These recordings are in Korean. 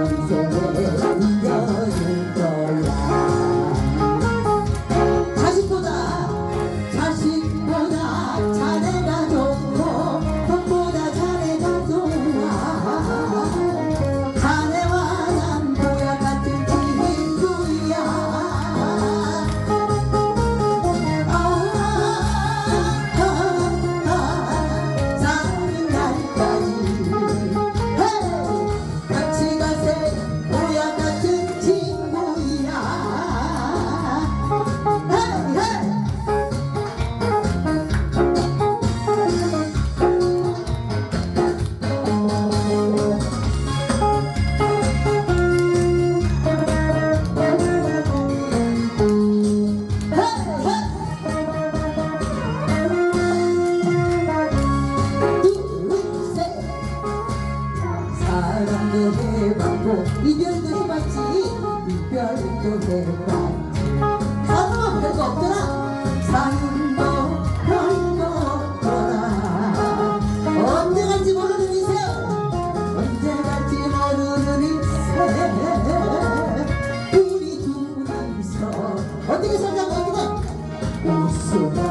on the way. 이별도 해봤지 이별도 해봤지 사람은 별거 없더라 사는도 별거 없더라 언제 갈지 모르는 인생 언제 갈지 모르는 인생 우리 둘이서 어떻게 살자고 어떻게 웃어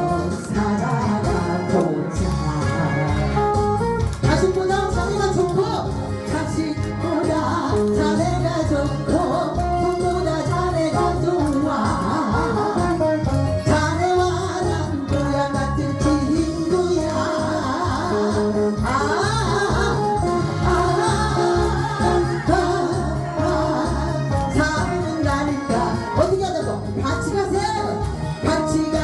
dela.